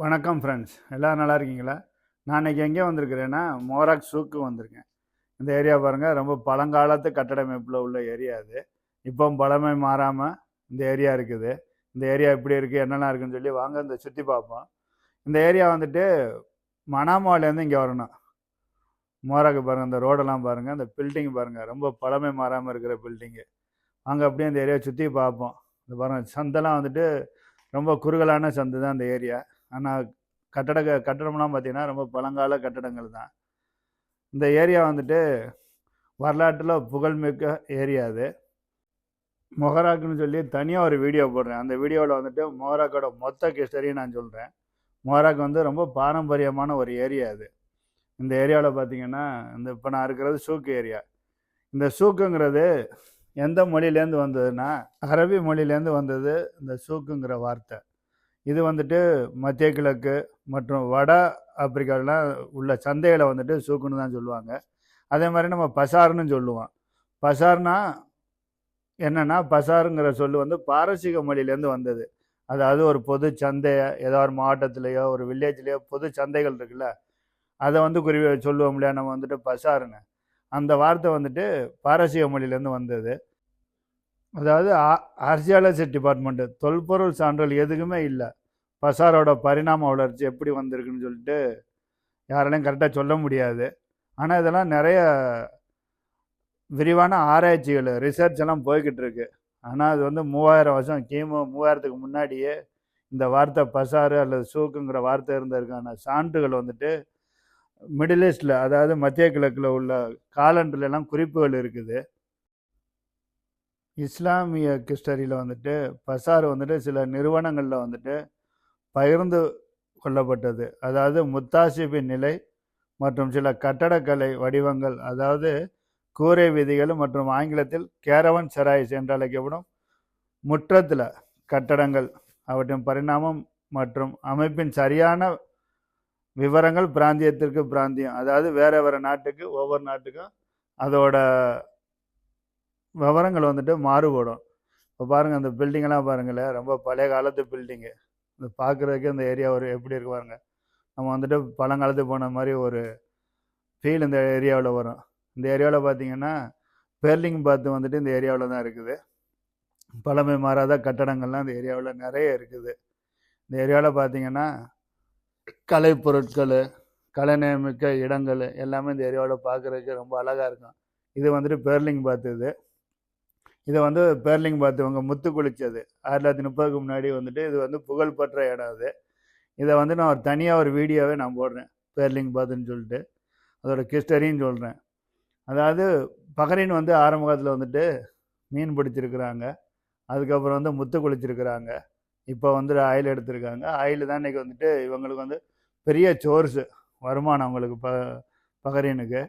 வணக்கம் ஃப்ரெண்ட்ஸ் எல்லோரும் நல்லா இருக்கீங்களா? நான் இன்னைக்கு எங்கே வந்திருக்கிறேன்னா மோராக் சூக்கு வந்திருக்கேன். இந்த ஏரியா பாருங்கள் ரொம்ப பழங்காலத்து கட்டடமைப்பில் உள்ள ஏரியா அது. இப்போ பழமை மாறாமல் இந்த ஏரியா இருக்குது. இந்த ஏரியா எப்படி இருக்குது என்னென்ன இருக்குன்னு சொல்லி வாங்க இந்த சுற்றி பார்ப்போம். இந்த ஏரியா வந்துட்டு மணாமாவிலேருந்து இங்கே வரணும். மோராக்கு பாருங்கள் இந்த ரோடெல்லாம் பாருங்கள் இந்த பில்டிங் பாருங்கள் ரொம்ப பழமை மாறாமல் இருக்கிற பில்டிங்கு வாங்க அப்படியே இந்த ஏரியா சுற்றி பார்ப்போம். இந்த பாருங்கள் சந்தெல்லாம் வந்துட்டு ரொம்ப குறுகலான சந்து தான் அந்த ஏரியா ஆனால் கட்டட கட்டடம்லாம் பார்த்தீங்கன்னா ரொம்ப பழங்கால கட்டடங்கள் தான். இந்த ஏரியா வந்துட்டு வரலாற்றில் புகழ்மிக்க ஏரியா அது. மொஹராக்குன்னு சொல்லி தனியாக ஒரு வீடியோ போடுறேன். அந்த வீடியோவில் வந்துட்டு மொஹராக்கோட மொத்த ஹிஸ்டரியும் நான் சொல்கிறேன் மொஹராக் வந்து ரொம்ப பாரம்பரியமான ஒரு ஏரியா அது. இந்த ஏரியாவில் பார்த்தீங்கன்னா இந்த இப்போ நான் இருக்கிறது சூக்கு ஏரியா. இந்த சூக்குங்கிறது எந்த மொழியிலேருந்து வந்ததுன்னா அரபி மொழியிலேருந்து வந்தது இந்த சூக்குங்கிற வார்த்தை. இது வந்துட்டு மத்திய கிழக்கு மற்றும் வட ஆப்பிரிக்காவிலாம் உள்ள சந்தைகளை வந்துட்டு சூக்குன்னு தான் சொல்லுவாங்க. அதே மாதிரி நம்ம பசார்னு சொல்லுவோம். பசார்னா என்னென்னா பசாருங்கிற சொல் வந்து பாரசீக மொழியிலேருந்து வந்தது. அதாவது ஒரு பொது சந்தையை ஏதோ ஒரு மாவட்டத்திலேயோ ஒரு வில்லேஜ்லேயோ பொது சந்தைகள் இருக்குல்ல. அதை வந்து குறி சொல்லுவோம் இல்லையா நம்ம வந்துட்டு பசாருன்னு. அந்த வார்த்தை வந்துட்டு பாரசீக மொழியிலேருந்து வந்தது. அதாவது ஆர்சியாலஜி டிபார்ட்மெண்ட்டு தொல்பொருள் சான்றல் எதுக்குமே இல்லை. பசாரோட பரிணாம வளர்ச்சி எப்படி வந்திருக்குன்னு சொல்லிட்டு யாராலையும் கரெக்டாக சொல்ல முடியாது. ஆனால் இதெல்லாம் நிறைய விரிவான ஆராய்ச்சிகள் ரிசர்ச் எல்லாம் போய்கிட்டு இருக்கு. ஆனால் அது வந்து மூவாயிரம் வருஷம் கிமு மூவாயிரத்துக்கு முன்னாடியே இந்த வார்த்தை பசாறு அல்லது சூக்குங்கிற வார்த்தை இருந்ததுக்கான சான்றுகள் வந்துட்டு மிடில் ஈஸ்டில் அதாவது மத்திய கிழக்கில் உள்ள காலண்டர்லாம் குறிப்புகள் இருக்குது. இஸ்லாமிய கிறிஸ்டரியில் வந்துட்டு பசார் வந்துட்டு சில நிறுவனங்களில் வந்துட்டு பகிர்ந்து கொள்ளப்பட்டது. அதாவது முத்தாசிபின் நிலை மற்றும் சில கட்டடக்கலை வடிவங்கள் அதாவது கூரை விதிகள் மற்றும் ஆங்கிலத்தில் கேரவன் செராய்ஸ் என்று அழைக்கப்படும் முற்றத்தில் கட்டடங்கள் அவற்றின் பரிணாமம் மற்றும் அமைப்பின் சரியான விவரங்கள் பிராந்தியத்திற்கு பிராந்தியம். அதாவது வேற வேறு நாட்டுக்கு ஒவ்வொரு நாட்டுக்கும் அதோட விவரங்கள் வந்துட்டு மாறுபடும். இப்போ பாருங்கள் அந்த பில்டிங்கெல்லாம் பாருங்களேன் ரொம்ப பழைய காலத்து பில்டிங்கு இந்த பார்க்குறதுக்கே இந்த ஏரியா ஒரு எப்படி இருக்கு பாருங்க. நம்ம வந்துட்டு பழங்காலத்து போன மாதிரி ஒரு ஃபீல் இந்த ஏரியாவில் வரும். இந்த ஏரியாவில் பார்த்தீங்கன்னா பெர்லிங் பார்த்து வந்துட்டு இந்த ஏரியாவில் தான் இருக்குது. பழமை மாறாத கட்டடங்கள்லாம் இந்த ஏரியாவில் நிறைய இருக்குது. இந்த ஏரியாவில் பார்த்தீங்கன்னா கலை பொருட்கள் கலைநயமிக்க இடங்கள் எல்லாமே இந்த ஏரியாவில் பார்க்குறதுக்கு ரொம்ப அழகாக இருக்கும். இது வந்துட்டு பெர்லிங் பார்த்து இது. இதை வந்து பேர்லிங் பார்த்தவங்க இவங்க முத்து குளித்தது ஆயிரத்தி தொள்ளாயிரத்தி முப்பதுக்கு முன்னாடி வந்துட்டு இது வந்து புகழ்பெற்ற இடம் அது. இதை வந்து நான் ஒரு தனியாக ஒரு வீடியோவே நான் போடுறேன். பேர்லிங் பாத்துன்னு சொல்லிட்டு. அதோட கிஸ்டரின்னு சொல்கிறேன் அதாவது பகரின் வந்து ஆரம்ப காலத்தில் வந்துட்டு மீன் பிடிச்சிருக்கிறாங்க. அதுக்கப்புறம் வந்து முத்து குளிச்சிருக்கிறாங்க. இப்போ வந்துட்டு ஆயில் எடுத்திருக்காங்க. ஆயில் தான் இன்றைக்கி வந்துட்டு இவங்களுக்கு வந்து பெரிய சோர்ஸு வருமானம் அவங்களுக்கு ப பகரீனுக்கு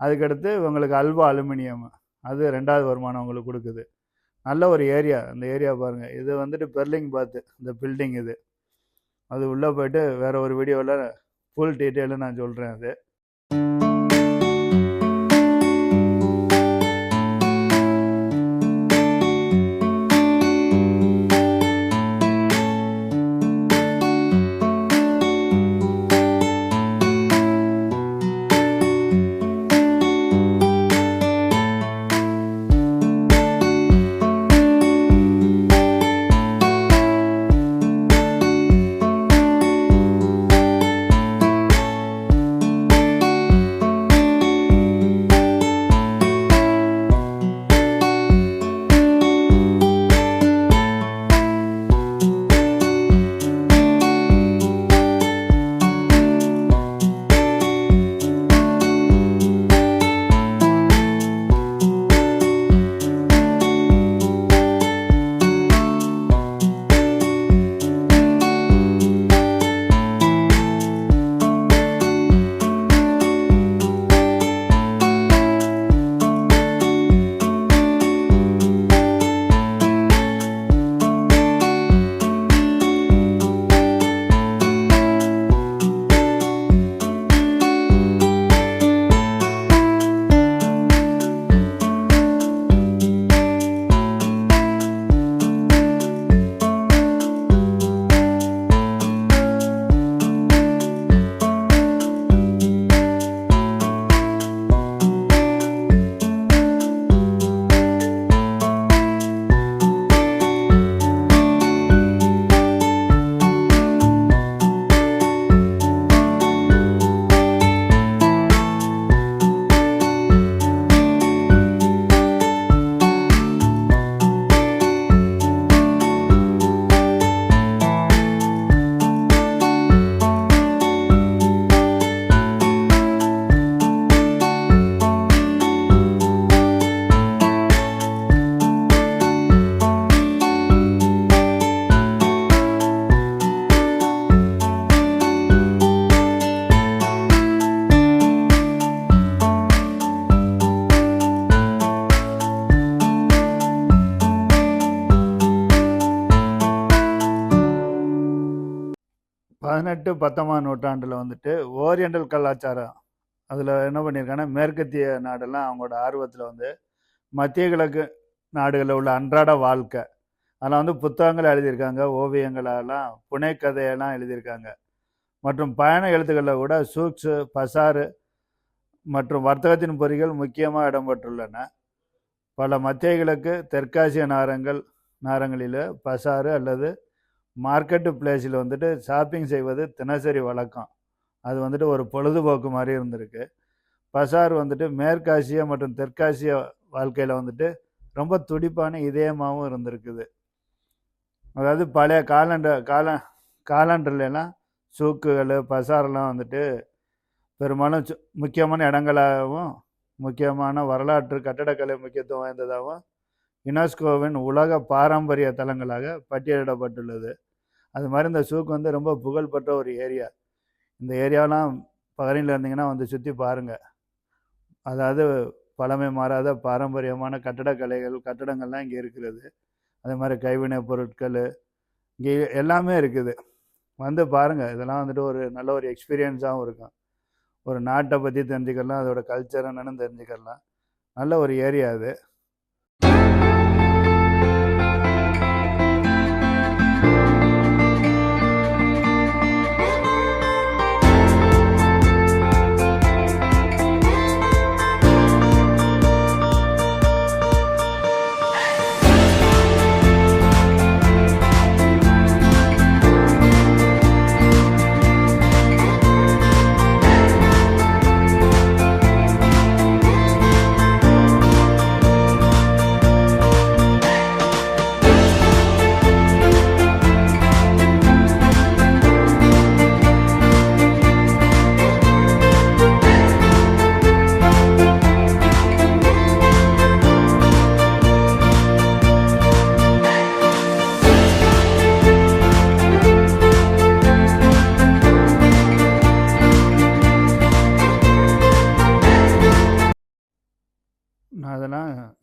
அதுக்கடுத்து இவங்களுக்கு அல்வா அலுமினியம். அது ரெண்டாவது வருமானம் உங்களுக்கு கொடுக்குது. நல்ல ஒரு ஏரியா அந்த ஏரியா பாருங்கள் இது வந்துட்டு பெர்லிங் பாத்து இந்த பில்டிங் இது. அது உள்ளே போயிட்டு வேறு ஒரு வீடியோவில் ஃபுல் டீட்டெயிலும் நான் சொல்கிறேன் அது. பதினெட்டு பத்தொன்பதாம் நூற்றாண்டில் வந்துட்டு ஓரியண்டல் கலாச்சாரம். அதில் என்ன பண்ணியிருக்காங்கன்னா மேற்கத்திய நாடெல்லாம் அவங்களோட ஆர்வத்தில் வந்து மத்திய கிழக்கு நாடுகளில் உள்ள அன்றாட வாழ்க்கை. அதில் வந்து புத்தகங்கள் எழுதியிருக்காங்க ஓவியங்களெல்லாம் புனைக்கதையெல்லாம் எழுதியிருக்காங்க. மற்றும் பயண எழுத்துக்களில் கூட சூக்ஸு பசாறு மற்றும் வர்த்தகத்தின் பொறிகள் முக்கியமாக இடம்பெற்றுள்ளன. பல மத்திய கிழக்கு தெற்காசிய நாரங்கள் நாரங்களில் பசாறு அல்லது மார்க்கெட்டு பிளேஸில் வந்துட்டு ஷாப்பிங் செய்வது தினசரி வழக்கம். அது வந்துட்டு ஒரு பொழுதுபோக்கு மாதிரி இருந்திருக்கு. பசார் வந்துட்டு மேற்காசிய மற்றும் தெற்காசிய வாழ்க்கையில் வந்துட்டு ரொம்ப துடிப்பான இதயமாகவும் இருந்திருக்குது. அதாவது பழைய காலண்டர் கால காலண்டர்லாம் சூக்குகள் பசாரெல்லாம் வந்துட்டு பெரும்பாலும் சு- முக்கியமான இடங்களாகவும் முக்கியமான வரலாற்று கட்டடக்கலை முக்கியத்துவம் வாய்ந்ததாகவும் யுனெஸ்கோவின் உலக பாரம்பரிய தலங்களாக பட்டியலிடப்பட்டுள்ளது. அது மாதிரி இந்த சூக்கு வந்து ரொம்ப புகழ்பெற்ற ஒரு ஏரியா. இந்த ஏரியாலாம் பகரில் இருந்தீங்கன்னா வந்து சுற்றி பாருங்கள் அதாவது பழமை மாறாத பாரம்பரியமான கட்டடக்கலைகள் கட்டடங்கள்லாம் இங்கே இருக்கிறது. அதே மாதிரி கைவினைப் பொருட்கள் இங்கே எல்லாமே இருக்குது. வந்து பாருங்கள் இதெல்லாம் வந்துட்டு ஒரு நல்ல ஒரு எக்ஸ்பீரியன்ஸாகவும் இருக்கும். ஒரு நாட்டை பற்றி தெரிஞ்சுக்கலாம் அதோட கல்ச்சர் என்னென்னு தெரிஞ்சுக்கலாம். நல்ல ஒரு ஏரியா அது.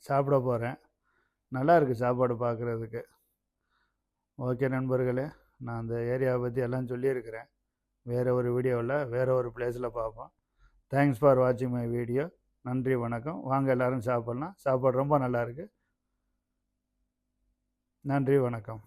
சாப்பிட போகிறேன் நல்லா இருக்குது சாப்பாடு பார்க்குறதுக்கு ஓகே நண்பர்களே நான் அந்த ஏரியாவை பற்றி எல்லாம் சொல்லியிருக்கிறேன். வேறு ஒரு வீடியோவில் வேறு ஒரு பிளேஸில் பார்ப்போம். தேங்க்ஸ் ஃபார் வாட்சிங் மை வீடியோ நன்றி வணக்கம். வாங்க எல்லோரும் சாப்பிட்லாம். சாப்பாடு ரொம்ப நல்லாயிருக்கு நன்றி வணக்கம்.